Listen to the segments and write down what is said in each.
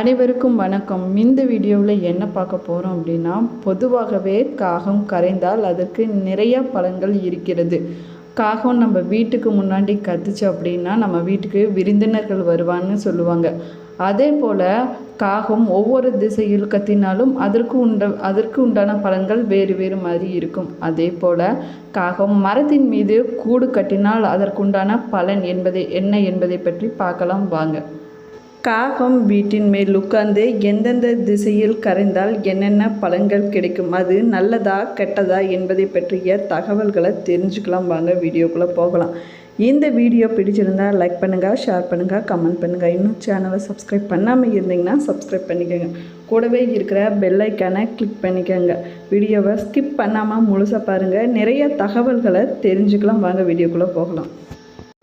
அனைவருக்கும் வணக்கம். இந்த வீடியோவில் என்ன பார்க்க போகிறோம் அப்படின்னா பொதுவாகவே காகம் கரைந்தால் அதற்கு நிறைய பலன்கள் இருக்கிறது. காகம் நம்ம வீட்டுக்கு முன்னாடி கத்துச்சு அப்படின்னா நம்ம வீட்டுக்கு விருந்தினர்கள் வருவான்னு சொல்லுவாங்க. அதே போல் காகம் ஒவ்வொரு திசையில் கத்தினாலும் அதற்கு உண்ட அதற்கு உண்டான பலன்கள் வேறு வேறு மாதிரி இருக்கும். அதே போல் காகம் மரத்தின் மீது கூடு கட்டினால் அதற்குண்டான பலன் என்பதை என்ன என்பதை பற்றி பார்க்கலாம் வாங்க. காகம் வீட்டின் மேல் உட்கார்ந்து எந்தெந்த திசையில் கரைந்தால் என்னென்ன பலன்கள் கிடைக்கும்? அது நல்லதா கெட்டதா என்பதை பற்றிய தகவல்களை தெரிஞ்சுக்கலாம். வாங்க வீடியோக்குள்ளே போகலாம். இந்த வீடியோ பிடிச்சிருந்தா லைக் பண்ணுங்கள் ஷேர் பண்ணுங்கள் கமெண்ட் பண்ணுங்கள் இன்னும் சேனலை சப்ஸ்கிரைப் பண்ணாமல் இருந்தீங்கன்னா சப்ஸ்கிரைப் பண்ணிக்கோங்க. கூடவே இருக்கிற பெல்லைக்கானை கிளிக் பண்ணிக்கோங்க. வீடியோவை ஸ்கிப் பண்ணாமல் முழுசாக பாருங்கள் நிறைய தகவல்களை தெரிஞ்சுக்கலாம். வாங்க வீடியோக்குள்ளே போகலாம்.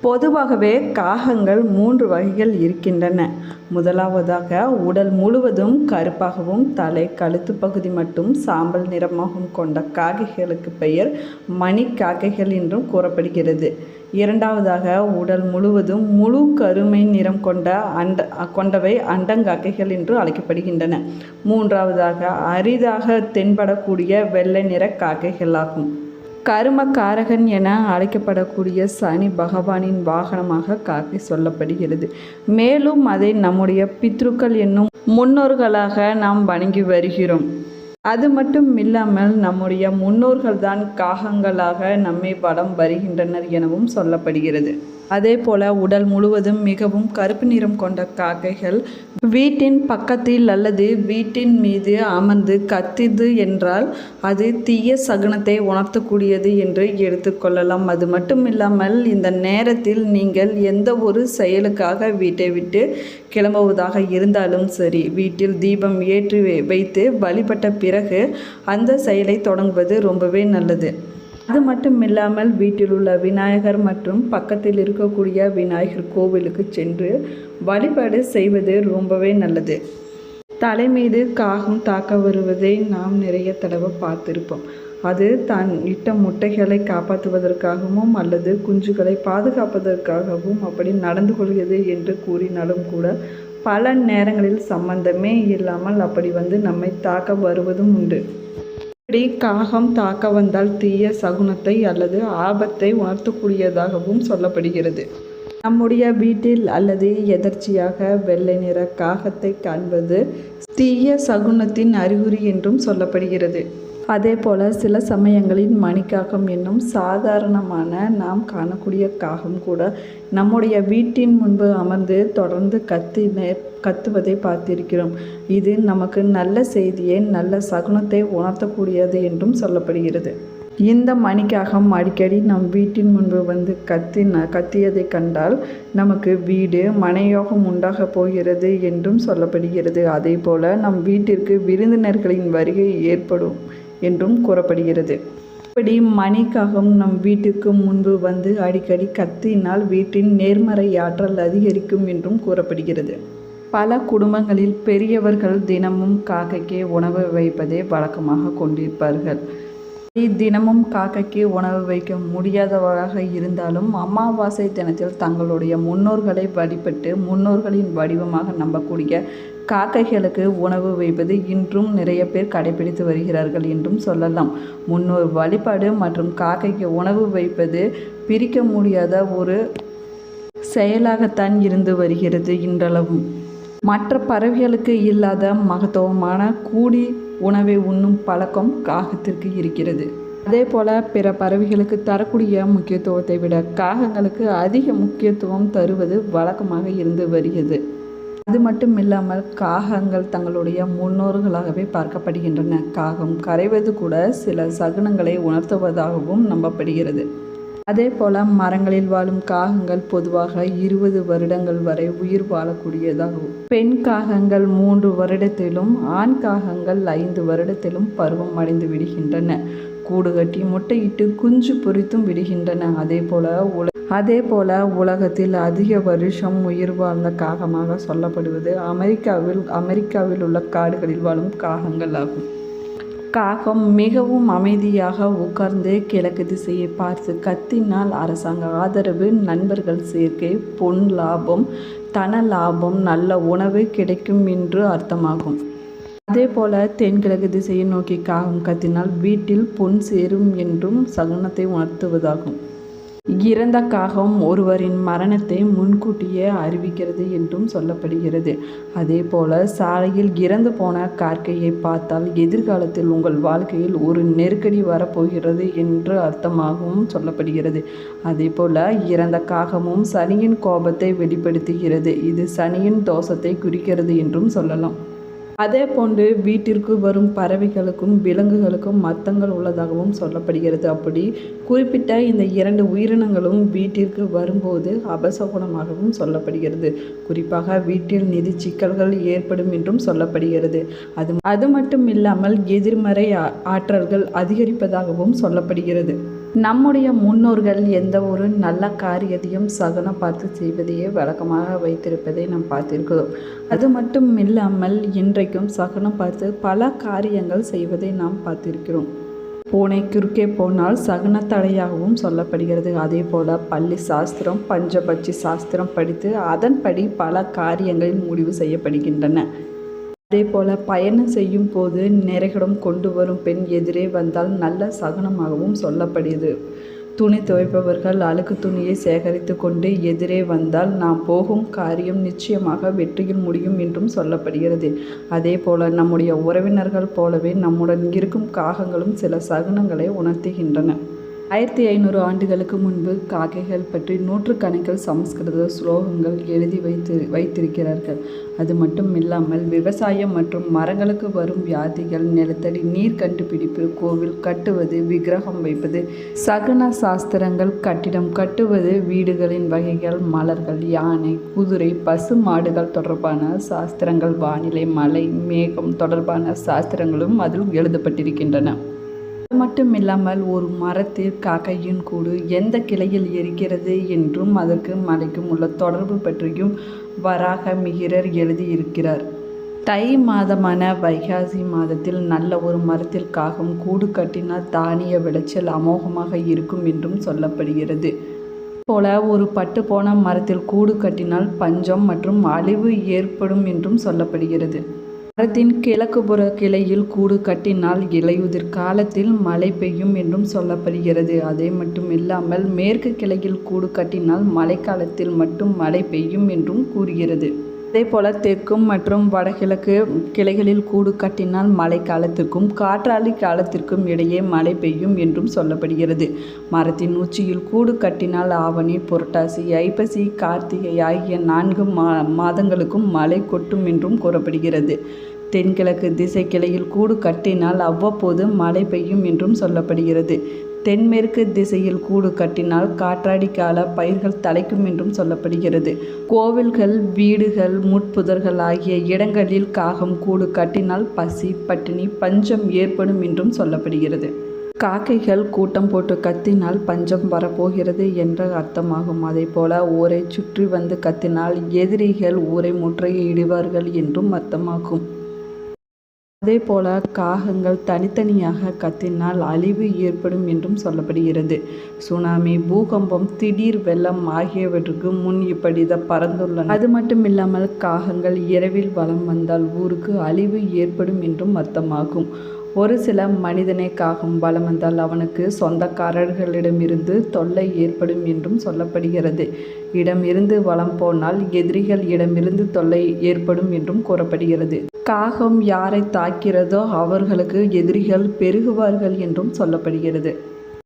பொதுவாகவே காகங்கள் மூன்று வகைகள் இருக்கின்றன. முதலாவதாக உடல் முழுவதும் கருப்பாகவும் தலை கழுத்து பகுதி மட்டும் சாம்பல் நிறமாகவும் கொண்ட காகைகளுக்கு பெயர் மணி காக்கைகள் என்றும் கூறப்படுகிறது. இரண்டாவதாக உடல் முழுவதும் முழு கருமை நிறம் கொண்ட அண்ட கொண்டவை அண்டங்காக்கைகள் என்று அழைக்கப்படுகின்றன. மூன்றாவதாக அரிதாக தென்படக்கூடிய வெள்ளை நிற காக்கைகளாகும் கருமக்காரகன் என அழைக்கப்படக்கூடிய சனி பகவானின் வாகனமாக காக்கை சொல்லப்படுகிறது. மேலும் அதை நம்முடைய பித்ருக்கள் என்னும் முன்னோர்களாக நாம் வணங்கி வருகிறோம். அது மட்டும் இல்லாமல் நம்முடைய முன்னோர்கள் தான் காகங்களாக நம்மை படம் வருகின்றனர் எனவும் சொல்லப்படுகிறது. அதே போல உடல் முழுவதும் மிகவும் கருப்பு நிறம் கொண்ட காக்கைகள். வீட்டின் பக்கத்தில் அல்லது வீட்டின் மீது அமர்ந்து கத்திது என்றால் அது தீய சகுனத்தை உணர்த்தக்கூடியது என்று எடுத்துக்கொள்ளலாம் அது மட்டும் இல்லாமல் இந்த நேரத்தில் நீங்கள் எந்த ஒரு செயலுக்காக வீட்டை விட்டு கிளம்புவதாக இருந்தாலும் சரி வீட்டில் தீபம் ஏற்றி வைத்து வழிபட்ட பிறகு அந்த செயலை தொடங்குவது ரொம்பவே நல்லது. அது மட்டும் இல்லாமல் வீட்டில் உள்ள விநாயகர் மற்றும் பக்கத்தில் இருக்கக்கூடிய விநாயகர் கோவிலுக்கு சென்று வழிபாடு செய்வது ரொம்பவே நல்லது. தலை மீது காகம் தாக்க வருவதை நாம் நிறைய தடவை பார்த்திருப்போம். அது தான் இட்ட முட்டைகளை காப்பாற்றுவதற்காகவும் அல்லது குஞ்சுகளை பாதுகாப்பதற்காகவும் அப்படி நடந்து கொள்கிறது என்று கூறினாலும் கூட பல நேரங்களில் சம்பந்தமே இல்லாமல் அப்படி வந்து நம்மை தாக்க வருவதும் உண்டு. இப்படி காகம் தாக்க வந்தால் தீய சகுனத்தை அல்லது ஆபத்தை உணர்த்தக்கூடியதாகவும் சொல்லப்படுகிறது. நம்முடைய வீட்டில் அல்லது எதர்ச்சியாக வெள்ளை நிற காகத்தை காண்பது தீய சகுனத்தின் அறிகுறி என்றும் சொல்லப்படுகிறது. அதே போல் சில சமயங்களில் மணிக்காகம் என்னும் சாதாரணமான நாம் காணக்கூடிய காகம் கூட நம்முடைய வீட்டின் முன்பு அமர்ந்து தொடர்ந்து கத்தி கத்துவதை பார்த்திருக்கிறோம். இது நமக்கு நல்ல செய்தியை நல்ல சகுனத்தை உணர்த்தக்கூடியது என்றும் சொல்லப்படுகிறது. இந்த மணிக்காகம் அடிக்கடி நம் வீட்டின் முன்பு வந்து கத்தி கத்தியதை கண்டால் நமக்கு வீடு மனையோகம் உண்டாக போகிறது என்றும் சொல்லப்படுகிறது. அதே போல் நம் வீட்டிற்கு விருந்தினர்களின் வருகை ஏற்படும். என்றும் கூறப்படுகிறது. இப்படி மணிக்காகம் நம் வீட்டுக்கு முன்பு வந்து அடிக்கடி கத்தினால் வீட்டின் நேர்மறை ஆற்றல் அதிகரிக்கும் என்றும் கூறப்படுகிறது. பல குடும்பங்களில் பெரியவர்கள் தினமும் காக்கைக்கு உணவு வைப்பதே வழக்கமாக கொண்டிருப்பார்கள். தினமும் காக்கைக்கு உணவு வைக்க முடியாதவராக இருந்தாலும் அமாவாசை தினத்தில் தங்களுடைய முன்னோர்களை வழிபட்டு முன்னோர்களின் வடிவமாக நம்பக்கூடிய காக்கைகளுக்கு உணவு வைப்பது இன்றும் நிறைய பேர் கடைபிடித்து வருகிறார்கள் என்றும் சொல்லலாம். முன்னோர் வழிபாடு மற்றும் காக்கைக்கு உணவு வைப்பது பிரிக்க முடியாத ஒரு செயலாகத்தான் இருந்து வருகிறது இன்றளவும். மற்ற பறவைகளுக்கு இல்லாத மகத்துவமான கூடி உணவை உண்ணும் பழக்கம் காகத்திற்கு இருக்கிறது. அதே போல் பிற பறவைகளுக்கு தரக்கூடிய முக்கியத்துவத்தை விட காகங்களுக்கு அதிக முக்கியத்துவம் தருவது வழக்கமாக இருந்து வருகிறது. அது மட்டும் இல்லாமல் காகங்கள் தங்களுடைய முன்னோர்களாகவே பார்க்கப்படுகின்றன. காகம் கரைவது கூட சில சகுனங்களை உணர்த்துவதாகவும் நம்பப்படுகிறது. அதே போல மரங்களில் வாழும் காகங்கள் பொதுவாக இருபது வருடங்கள் வரை உயிர் வாழக்கூடியதாகும் பெண் காகங்கள் மூன்று வருடத்திலும் ஆண் காகங்கள் ஐந்து வருடத்திலும் பருவம் அடைந்து விடுகின்றன. கூடு கட்டி முட்டையிட்டு குஞ்சு பொறித்தும் விடுகின்றன. அதே போல உல அதே போல் உலகத்தில் அதிக வருஷம் உயிர் வாழ்ந்த காகமாக சொல்லப்படுவது அமெரிக்காவில் அமெரிக்காவில் உள்ள காடுகளில் வாழும் காகங்கள் ஆகும். காகம் மிகவும் அமைதியாக உட்கார்ந்து கிழக்கு திசையை பார்த்து கத்தினால் அரசாங்க ஆதரவு நண்பர்கள் சேர்க்கை பொன் லாபம் தன லாபம் நல்ல உணவு கிடைக்கும் என்று அர்த்தமாகும். அதே போல தென்கிழக்கு திசையை நோக்கி காகம் கத்தினால் வீட்டில் பொன் சேரும் என்றும் சகுனத்தை உணர்த்துவதாகும். இறந்த காகம் ஒருவரின் மரணத்தை முன்கூட்டியே அறிவிக்கிறது என்றும் சொல்லப்படுகிறது. அதே போல சாலையில் இறந்து போன கார்க்கையை பார்த்தால் எதிர்காலத்தில் உங்கள் வாழ்க்கையில் ஒரு நெருக்கடி வரப்போகிறது என்று அர்த்தமாகவும் சொல்லப்படுகிறது. அதே போல இறந்த காகமும் சனியின் கோபத்தை வெளிப்படுத்துகிறது. இது சனியின் தோஷத்தை குறிக்கிறது என்றும் சொல்லலாம். அதே போன்று வீட்டிற்கு வரும் பறவைகளுக்கும் விலங்குகளுக்கும் மத்தங்கள் உள்ளதாகவும் சொல்லப்படுகிறது. அப்படி குறிப்பிட்ட இந்த இரண்டு உயிரினங்களும் வீட்டிற்கு வரும்போது அபசகுணமாகவும் சொல்லப்படுகிறது. குறிப்பாக வீட்டில் நிதி சிக்கல்கள் ஏற்படும் என்றும் சொல்லப்படுகிறது. அது அது மட்டும் இல்லாமல் எதிர்மறை ஆற்றல்கள் அதிகரிப்பதாகவும் சொல்லப்படுகிறது. நம்முடைய முன்னோர்கள் எந்த ஒரு நல்ல காரியத்தையும் சகுனம் பார்த்து செய்வதையே வழக்கமாக வைத்திருப்பதை நாம் பார்த்திருக்கிறோம். அது மட்டும் இல்லாமல் இன்றைக்கும் சகுனம் பார்த்து பல காரியங்கள் செய்வதை நாம் பார்த்திருக்கிறோம். பூனை குறுக்கே போனால் சகுனத்தடையாகவும் சொல்லப்படுகிறது. அதே போல் பள்ளி சாஸ்திரம் பஞ்சபட்சி சாஸ்திரம் படித்து அதன்படி பல காரியங்களில் முடிவு செய்யப்படுகின்றன. அதே போல பயணம் செய்யும் போது நிறைகடம் கொண்டு வரும் பெண் எதிரே வந்தால் நல்ல சகனமாகவும் சொல்லப்படுகிறது. துணி துவைப்பவர்கள் அழுக்கு துணியை சேகரித்து கொண்டு எதிரே வந்தால் நாம் போகும் காரியம் நிச்சயமாக வெற்றியில் முடியும் என்றும் சொல்லப்படுகிறது. அதே போல நம்முடைய உறவினர்கள் போலவே நம்முடன் இருக்கும் காகங்களும் சில சகுனங்களை உணர்த்துகின்றன. ஆயிரத்தி ஐநூறு ஆண்டுகளுக்கு முன்பு காக்கைகள் பற்றி நூற்றுக்கணக்கில் சமஸ்கிருத ஸ்லோகங்கள் எழுதி வைத்து வைத்திருக்கிறார்கள். அது மட்டும் இல்லாமல் விவசாயம் மற்றும் மரங்களுக்கு வரும் வியாதிகள் நிலத்தடி நீர் கண்டுபிடிப்பு கோவில் கட்டுவது விக்கிரகம் வைப்பது சகுன சாஸ்திரங்கள் கட்டிடம் கட்டுவது வீடுகளின் வகைகள் மலர்கள் யானை குதிரை பசு மாடுகள் தொடர்பான சாஸ்திரங்கள் வானிலை மலை மேகம் தொடர்பான சாஸ்திரங்களும் அதில் எழுதப்பட்டிருக்கின்றன. மட்டும் இல்லாமல் ஒரு மரத்தில் காக்கையின் கூடு எந்த கிளையில் இருக்கிறது என்றும் அதற்கு மலைக்கும் உள்ள தொடர்பு பற்றியும் வராக மிகிரர் எழுதியிருக்கிறார். தை மாதமான வைகாசி மாதத்தில் நல்ல ஒரு மரத்தில் காகம் கூடு கட்டினால் தானிய விளைச்சல் அமோகமாக இருக்கும் என்றும் சொல்லப்படுகிறது. போல ஒரு பட்டு போன மரத்தில் கூடு கட்டினால் பஞ்சம் மற்றும் அழிவு ஏற்படும் என்றும் சொல்லப்படுகிறது. மரத்தின் கிழக்கு புற கிளையில் கூடு கட்டினால் இலையுதிர் காலத்தில் மழை பெய்யும் என்றும் சொல்லப்படுகிறது. அதே மட்டும் இல்லாமல் மேற்கு கிளையில் கூடு கட்டினால் மழைக்காலத்தில் மட்டும் மழை பெய்யும் என்றும் கூறுகிறது. அதே போல் தெற்கும் மற்றும் வடகிழக்கு கிளைகளில் கூடு கட்டினால் மழை காலத்திற்கும் காற்றாலை காலத்திற்கும் இடையே மழை பெய்யும் என்றும் சொல்லப்படுகிறது. மரத்தின் உச்சியில் கூடு கட்டினால் ஆவணி புரட்டாசி ஐப்பசி கார்த்திகை ஆகிய நான்கு மா மாதங்களுக்கும் மழை கொட்டும் என்றும் கூறப்படுகிறது. தென்கிழக்கு திசை கிளையில் கூடு கட்டினால் அவ்வப்போது மழை பெய்யும் என்றும் சொல்லப்படுகிறது. தென்மேற்கு திசையில் கூடு கட்டினால் காற்றாடி கால பயிர்கள் தலைக்கும் என்றும் சொல்லப்படுகிறது. கோவில்கள் வீடுகள் முட்புதர்கள் ஆகிய இடங்களில் காகம் கூடு கட்டினால் பசி பட்டினி பஞ்சம் ஏற்படும் என்றும் சொல்லப்படுகிறது. காக்கைகள் கூட்டம் போட்டு கத்தினால் பஞ்சம் வரப்போகிறது என்ற அர்த்தமாகும். அதே போல ஊரை சுற்றி வந்து கத்தினால் எதிரிகள் ஊரை முற்றுகையிடுவார்கள் என்றும் அர்த்தமாகும். அதே போல காகங்கள் தனித்தனியாக கத்தினால் அழிவு ஏற்படும் என்றும் சொல்லப்படுகிறது. சுனாமி பூகம்பம் திடீர் வெள்ளம் ஆகியவற்றுக்கு முன் இப்படித பறந்துள்ளன. அது மட்டும் இல்லாமல் காகங்கள் இரவில் வலம் வந்தால் ஊருக்கு அழிவு ஏற்படும் என்றும் அர்த்தமாகும். ஒரு சில மனிதனை காகம் பலம் வந்தால் அவனுக்கு சொந்தக்காரர்களிடமிருந்து தொல்லை ஏற்படும் என்றும் சொல்லப்படுகிறது. இடம் இருந்து போனால் எதிரிகள் இடமிருந்து தொல்லை ஏற்படும் என்றும் கூறப்படுகிறது. காகம் யாரை தாக்கிறதோ அவர்களுக்கு எதிரிகள் பெருகுவார்கள் என்றும் சொல்லப்படுகிறது.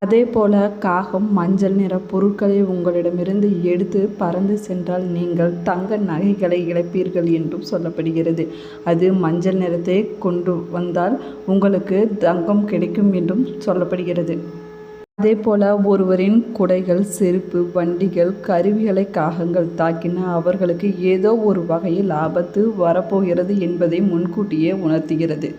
அதே போல காகம் மஞ்சள் நிற பொருட்களை உங்களிடமிருந்து எடுத்து பறந்து சென்றால் நீங்கள் தங்க நகைகளை இழப்பீர்கள் என்றும் சொல்லப்படுகிறது. அது மஞ்சள் நிறத்தை கொண்டு வந்தால் உங்களுக்கு தங்கம் கிடைக்கும் என்றும் சொல்லப்படுகிறது. அதே போல ஒருவரின் குடைகள் செருப்பு வண்டிகள் கருவிகளை காகங்கள் தாக்கின அவர்களுக்கு ஏதோ ஒரு வகையில் ஆபத்து வரப்போகிறது என்பதை முன்கூட்டியே உணர்த்துகிறது.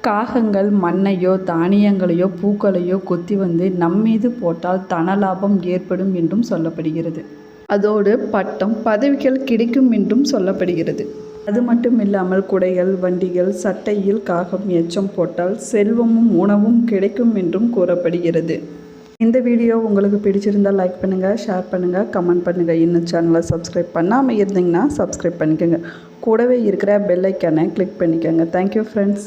காகங்கள் மண்ணையோ தானியங்களையோ பூக்களையோ கொத்தி வந்து நம்மீது போட்டால் தனலாபம் ஏற்படும் என்றும் சொல்லப்படுகிறது. அதோடு பட்டம் பதவிகள் கிடைக்கும் என்றும் சொல்லப்படுகிறது. அது மட்டும் இல்லாமல் குடைகள் வண்டிகள் சட்டையில் காகம் எச்சம் போட்டால் செல்வமும் உணவும் கிடைக்கும் என்றும் கூறப்படுகிறது. இந்த வீடியோ உங்களுக்கு பிடிச்சிருந்தால் லைக் பண்ணுங்கள் ஷேர் பண்ணுங்கள் கமெண்ட் பண்ணுங்கள் இன்னும் சேனலை சப்ஸ்கிரைப் பண்ணாமல் இருந்தீங்கன்னா சப்ஸ்கிரைப் பண்ணிக்கோங்க. கூடவே இருக்கிற பெல்லைக்கானை கிளிக் பண்ணிக்கோங்க. Thank you friends